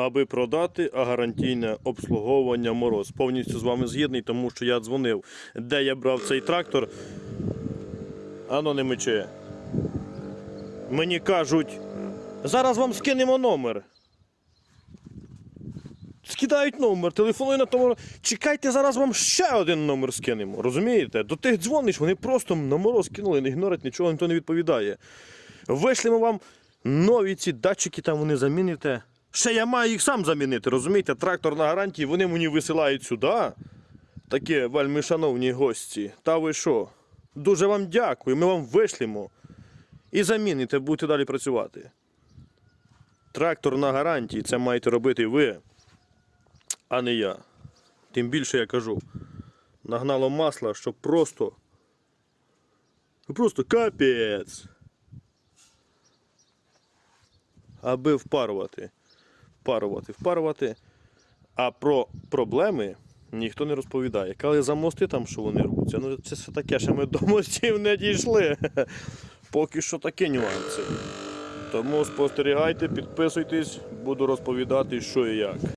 аби продати, гарантійне обслуговування мороз. Повністю з вами згідний, тому що я дзвонив, де я брав цей трактор. Ано не мече. Мені кажуть, зараз вам скинемо номер. Скидають номер, телефонують на тому. Чекайте, зараз вам ще один номер скинемо. Розумієте? До тих дзвониш, вони просто на мороз кинули, не ігнорять, нічого ніхто не відповідає. Вийшлимо вам нові ці датчики, там вони заміните. Ще я маю їх сам замінити, розумієте? Трактор на гарантії, вони мені висилають сюди. Такі вельми шановні гості. Та ви що? Дуже вам дякую, ми вам вишлемо. І заміните, будете далі працювати. Трактор на гарантії, це маєте робити ви, а не я. Тим більше я кажу. Нагнало масла, що просто. Просто капець. Аби впарувати. Впарувати, впарувати. А про проблеми ніхто не розповідає. Коли за мости там, що вони рвуться, ну це все таке, що ми до мостів не дійшли. Поки що такі нюанси. Тому спостерігайте, підписуйтесь, буду розповідати, що і як.